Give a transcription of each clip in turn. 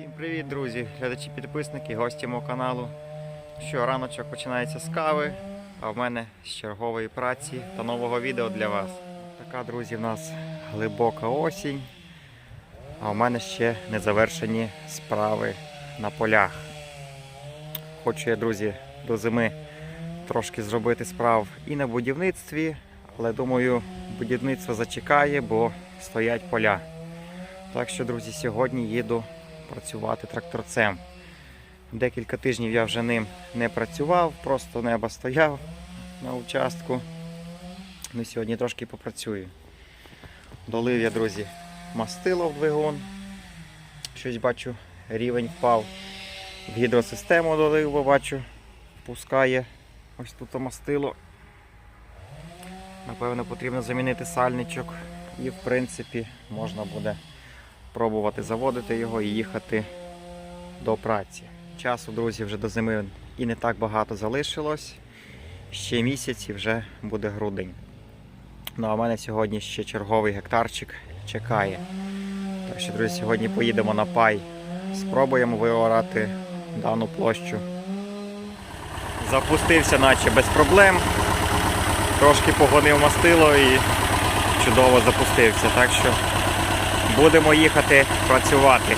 Всім привіт, друзі, глядачі, підписники, гості мого каналу. Що раночок починається з кави, а в мене з чергової праці та нового відео для вас. Така, друзі, в нас глибока осінь, а в мене ще не завершені справи на полях. Хочу я, друзі, до зими трошки зробити справ і на будівництві, але думаю, будівництво зачекає, бо стоять поля. Так що, друзі, сьогодні їду працювати тракторцем. Декілька тижнів я вже ним не працював, просто небо стояв на участку. Ну, сьогодні трошки попрацюю. Долив я, друзі, мастило в двигун. Щось бачу, рівень впав. В гідросистему долив, бо бачу, пускає ось тут мастило. Напевно, потрібно замінити сальничок і в принципі можна буде пробувати заводити його і їхати до праці. Часу, друзі, вже до зими і не так багато залишилось. Ще місяць і вже буде грудень. Ну а в мене сьогодні ще черговий гектарчик чекає. Так що, друзі, сьогодні поїдемо на пай. Спробуємо виорати дану площу. Запустився, наче без проблем. Трошки погонив мастило і чудово запустився. Так що будемо їхати працювати.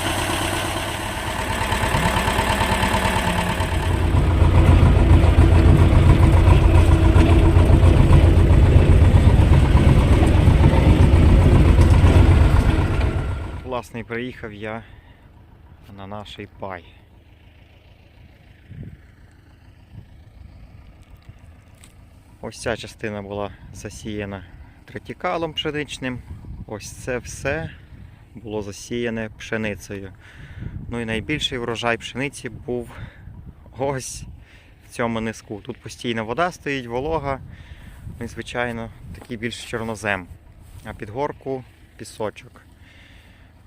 Власне, приїхав я на наш пай. Ось ця частина була засіяна третікалом пшеничним. Ось це все було засіяне пшеницею. Ну і найбільший врожай пшениці був ось в цьому низку. Тут постійно вода стоїть, волога. Ну і, звичайно, такий більш чорнозем. А під горку пісочок.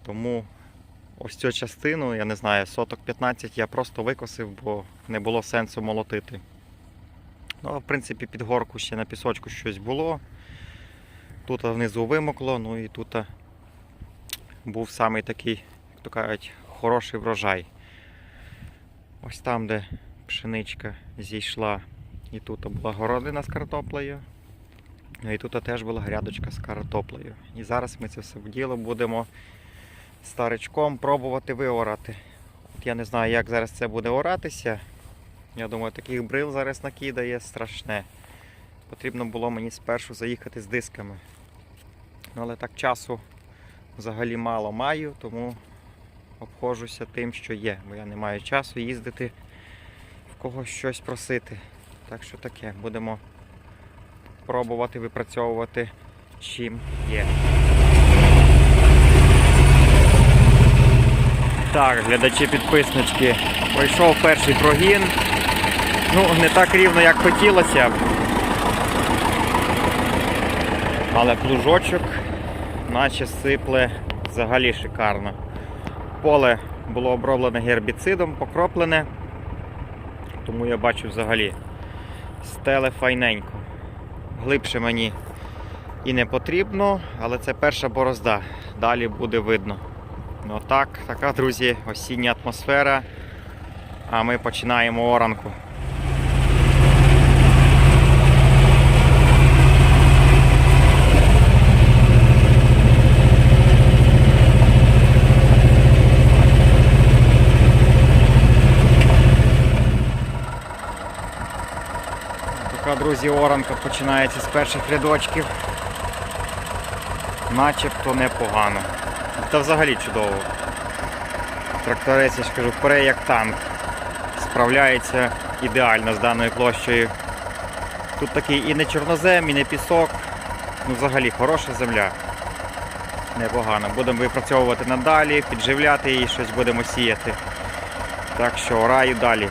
Тому ось цю частину, я не знаю, соток 15 я просто викосив, бо не було сенсу молотити. Ну, а в принципі, під горку ще на пісочку щось було. Тут внизу вимокло, ну і тут був самий такий, як то кажуть, хороший врожай. Ось там, де пшеничка зійшла, і тут була городина з картоплею. Ну і тут теж була грядочка з картоплею. І зараз ми це все в діло будемо старичком пробувати виорати. От я не знаю, як зараз це буде оратися. Я думаю, таких брил зараз накидає страшне. Потрібно було мені спершу заїхати з дисками. Ну, але так часу взагалі мало маю, тому обходжуся тим, що є, бо я не маю часу їздити в когось щось просити. Так що таке, будемо пробувати випрацьовувати чим є. Так, глядачі підписнички, пройшов перший прогін. Ну, не так рівно, як хотілося. Але плужочок наче сипле взагалі шикарно. Поле було оброблене гербіцидом, покроплене, тому я бачу взагалі стеле файненько. Глибше мені і не потрібно, але це перша борозда. Далі буде видно. Ну так, така, друзі, осіння атмосфера. А ми починаємо оранку. Така, друзі, оранка починається з перших рядочків. Начебто непогано. Та взагалі чудово. Тракторець, я ж кажу, пере як танк. Справляється ідеально з даною площею. Тут такий і не чорнозем, і не пісок. Ну взагалі хороша земля. Непогано. Будемо випрацьовувати надалі, підживляти її, щось будемо сіяти. Так що ораю далі.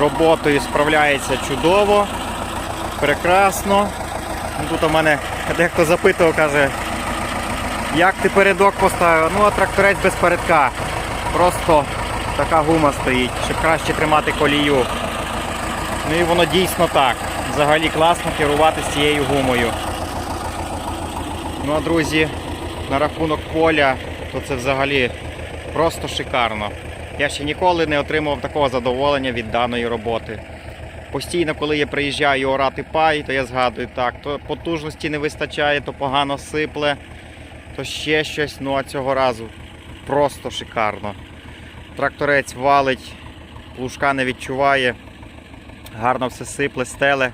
Роботою справляється чудово, прекрасно. Ну, Тут у мене дехто запитував, каже, як ти передок поставив? Ну, а тракторець без передка. Просто така гума стоїть, щоб краще тримати колію. Ну і воно дійсно так. Взагалі класно керувати з цією гумою. Ну а друзі, на рахунок поля, то це взагалі просто шикарно. Я ще ніколи не отримував такого задоволення від даної роботи. Постійно, коли я приїжджаю орати пай, то я згадую так, то потужності не вистачає, то погано сипле, то ще щось. Ну а цього разу просто шикарно. Тракторець валить, плужка не відчуває, гарно все сипле, стеле.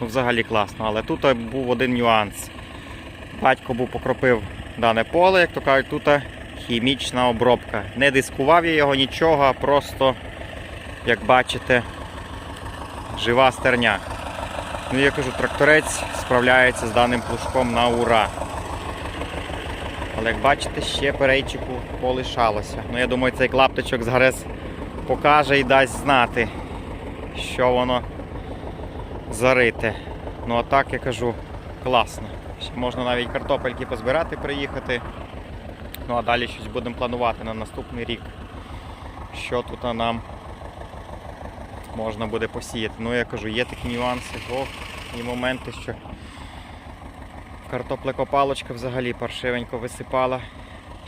Ну, взагалі класно. Але тут був один нюанс. Батько був покропив дане поле, як то кажуть, тут хімічна обробка. Не дискував я його нічого, а просто, як бачите, жива стерня. Ну, я кажу, тракторець справляється з даним плужком на ура. Але як бачите, ще перейчику полишалося. Ну, я думаю, цей клаптичок зараз покаже і дасть знати, що воно зарите. Ну а так я кажу, класно. Ще можна навіть картопельки позбирати, приїхати. Ну а далі щось будемо планувати на наступний рік. Що тут нам можна буде посіяти. Ну я кажу, є такі нюанси, ох, і моменти, що картоплекопалочка взагалі паршивенько висипала.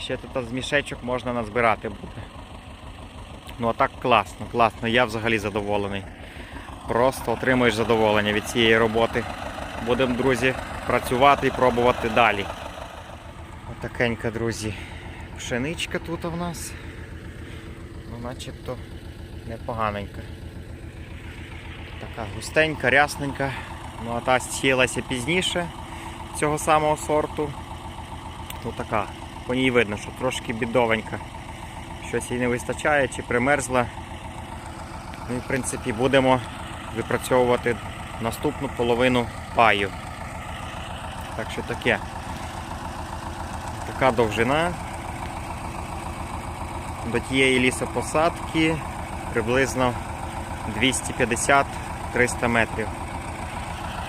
Ще тут з мішечок можна назбирати буде. Ну а так класно, класно, я взагалі задоволений. Просто отримуєш задоволення від цієї роботи. Будемо, друзі, працювати і пробувати далі. Отакенька, друзі, пшеничка тут у нас. Ну, начебто непоганенька. Така густенька, рясненька. Ну а та сіялася пізніше цього самого сорту. Ну така, по ній видно, що трошки бідовенька. Щось їй не вистачає чи примерзла. Ну і в принципі будемо випрацьовувати наступну половину паю. Так що таке. Така довжина. До тієї лісопосадки приблизно 250-300 метрів.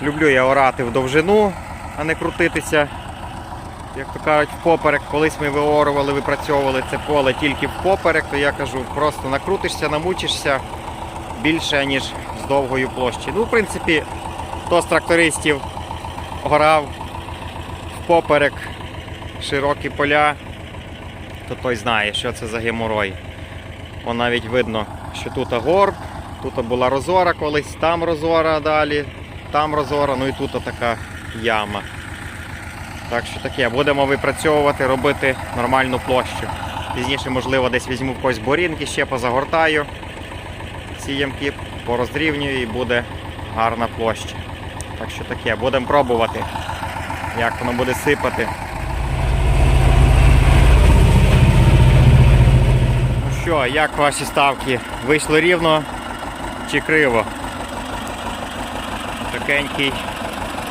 Люблю я орати в довжину, а не крутитися. Як то кажуть, впоперек, колись ми виорували, випрацьовували це поле тільки впоперек, то я кажу, просто накрутишся, намучишся більше, ніж з довгою площі. Ну, в принципі, хто з трактористів орав впоперек, широкі поля, то той знає, що це за геморой. О, навіть видно, що тут горб, тут була розора колись, там розора далі, там розора, ну і тут така яма. Так що таке, будемо випрацьовувати, робити нормальну площу. Пізніше, можливо, десь візьму в когось борінки, ще позагортаю ці ямки, порозрівнюю і буде гарна площа. Так що таке, будемо пробувати, як воно буде сипати. Що, як ваші ставки? Вийшло рівно чи криво? Такенький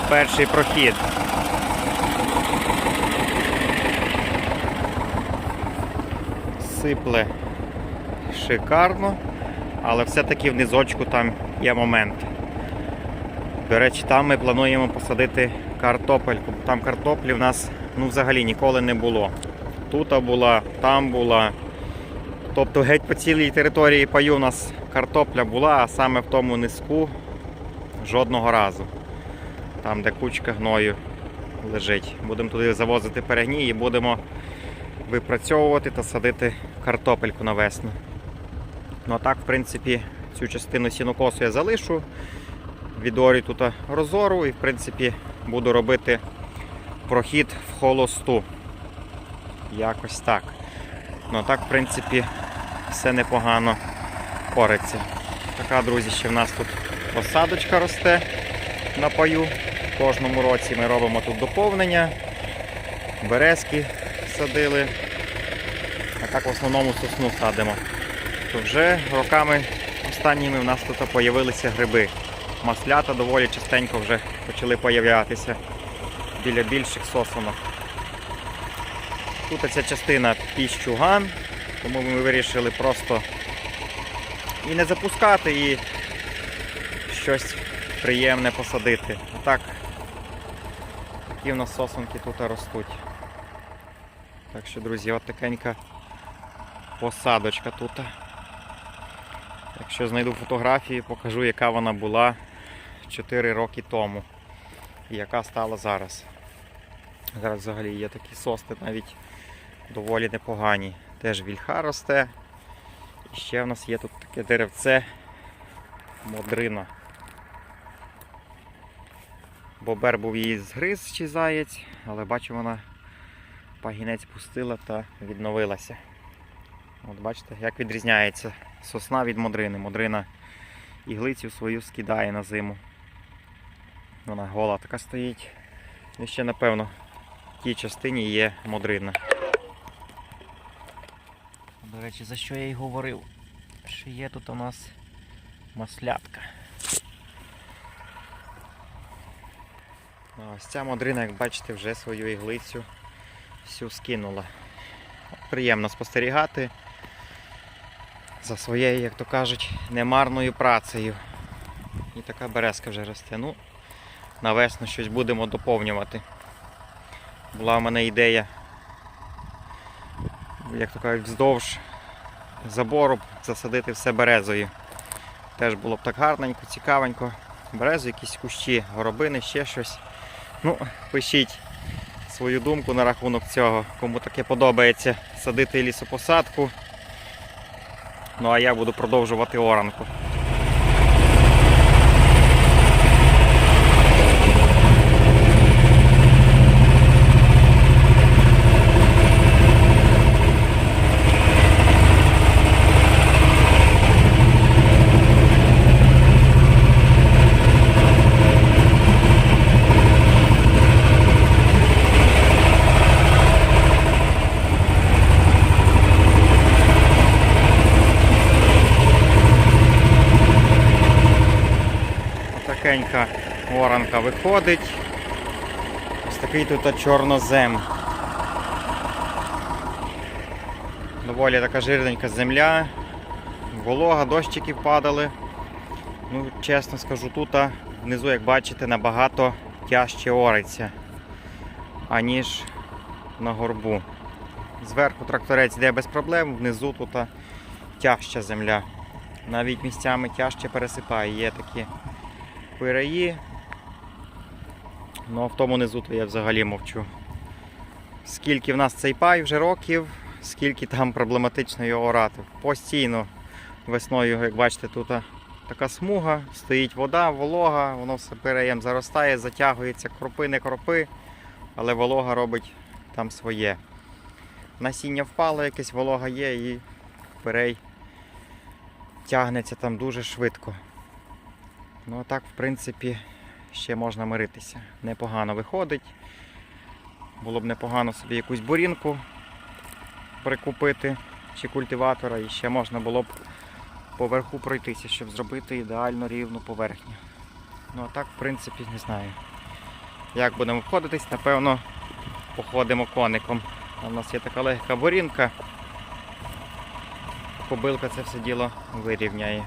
перший прохід. Сипле шикарно, але все-таки в низочку там є момент. До речі, там ми плануємо посадити картопельку. Там картоплі в нас ну, взагалі ніколи не було. Тут була, там була. Тобто геть по цілій території паю у нас картопля була, а саме в тому низку жодного разу. Там, де кучка гною лежить. Будемо туди завозити перегній і будемо випрацьовувати та садити картопельку на весну. Ну а так, в принципі, цю частину сінокосу я залишу. Відорю тут розору і в принципі буду робити прохід в холосту. Якось так. Ну а так, в принципі, все непогано кориться. Така, друзі, ще в нас тут посадочка росте на паю. В кожному році ми робимо тут доповнення. Березки садили. А так в основному сосну садимо. То вже роками останніми в нас тут з'явилися гриби. Маслята доволі частенько вже почали появлятися біля більших сосонок. Тут ця частина піщуган, тому ми вирішили просто і не запускати, і щось приємне посадити. А так, такі в нас сосенки тут ростуть. Так що, друзі, от такенька посадочка тут. Якщо знайду фотографії, покажу, яка вона була 4 роки тому і яка стала зараз. Зараз взагалі є такі сости навіть доволі непогані. Теж вільха росте. І ще в нас є тут таке деревце модрина. Бобер був її згриз чи заєць, але бачу, вона пагінець пустила та відновилася. От бачите, як відрізняється сосна від модрини. Модрина іглицю свою скидає на зиму. Вона гола така стоїть. І ще, напевно, в тій частині є модрина. Речі, за що я й говорив? Що є тут у нас маслятка. Ось ця модрина, як бачите, вже свою іглицю всю скинула. Приємно спостерігати за своєю, як то кажуть, немарною працею. І така березка вже росте. Ну, на весну щось будемо доповнювати. Була в мене ідея, як то кажуть, вздовж забору засадити все березою. Теж було б так гарненько, цікавенько. Березу, якісь кущі, горобини, ще щось. Ну, пишіть свою думку на рахунок цього. Кому таке подобається садити лісопосадку. Ну а я буду продовжувати оранку. Отакенька оранка виходить. Ось такий тут чорнозем. Доволі така жирненька земля, волога, дощики падали. Ну, чесно скажу, тут внизу, як бачите, набагато тяжче ориться, аніж на горбу. Зверху тракторець йде без проблем, внизу тут тяжча земля. Навіть місцями тяжче пересипає. Є такі пираї. Ну а в тому низу то я взагалі мовчу. Скільки в нас цей пай вже років, скільки там проблематично його орати. Постійно весною, як бачите, тут така смуга, стоїть вода, волога, воно все пиреєм заростає, затягується, кропи, не кропи, але волога робить там своє. Насіння впало, якесь волога є і пирей тягнеться там дуже швидко. Ну а так, в принципі, ще можна миритися. Непогано виходить. Було б непогано собі якусь бурінку прикупити чи культиватора, і ще можна було б поверху пройтися, щоб зробити ідеально рівну поверхню. Ну а так, в принципі, не знаю. Як будемо входитись, напевно, походимо коником. У нас є така легка бурінка. Кобилка це все діло вирівняє.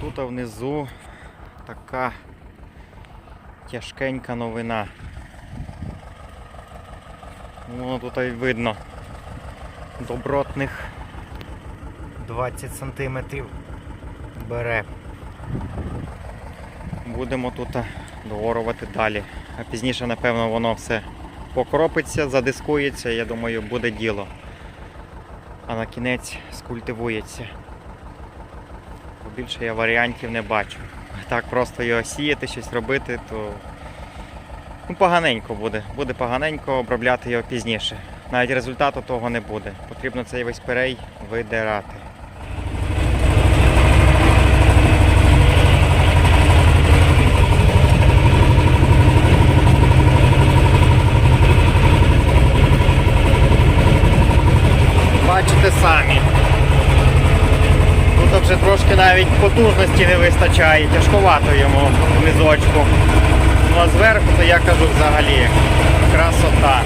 Тут внизу така тяжкенька новина. Воно тут і видно добротних 20 сантиметрів бере. Будемо тут доорувати далі. А пізніше, напевно, воно все покропиться, задискується, я думаю, буде діло. А на кінець скультивується. Більше я варіантів не бачу. Так просто його сіяти, щось робити, то ну, поганенько буде. Буде поганенько обробляти його пізніше. Навіть результату того не буде. Потрібно цей весь перей видирати. Трошки навіть потужності не вистачає, тяжковато йому в низочку. Ну а зверху, то я кажу взагалі, красота.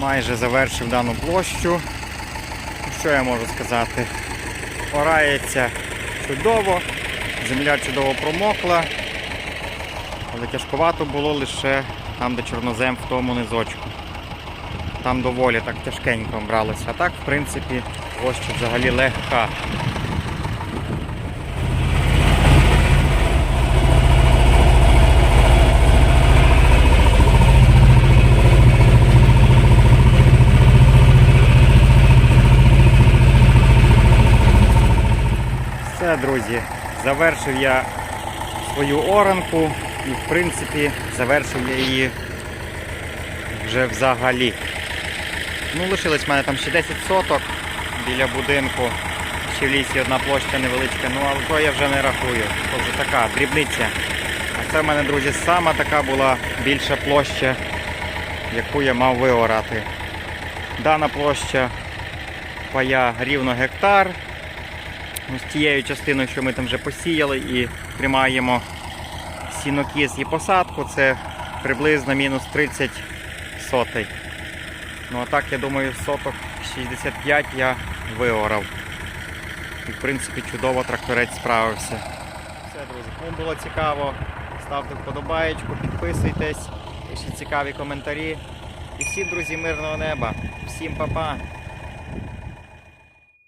Майже завершив дану площу. Що я можу сказати? Орається чудово, земля чудово промокла, але тяжковато було лише там, де чорнозем в тому низочку. Там доволі так тяжкенько бралося. А так, в принципі, площа взагалі легка. Друзі, завершив я свою оранку і в принципі завершив я її вже взагалі. Ну, лишилось в мене там ще 10 соток біля будинку. Ще в лісі одна площа невеличка, ну але то я вже не рахую. То вже така дрібниця. А це в мене, друзі, сама така була більша площа, яку я мав виорати. Дана площа пая рівно гектар. З тією частиною, що ми там вже посіяли і тримаємо сінокіс і посадку, це приблизно мінус 30 сотей. Ну а так, я думаю, соток 65 я виорав. І в принципі чудово тракторець справився. Все, друзі, кому було цікаво, ставте вподобаєчку, підписуйтесь, пишіть цікаві коментарі. І всім, друзі, мирного неба. Всім па-па!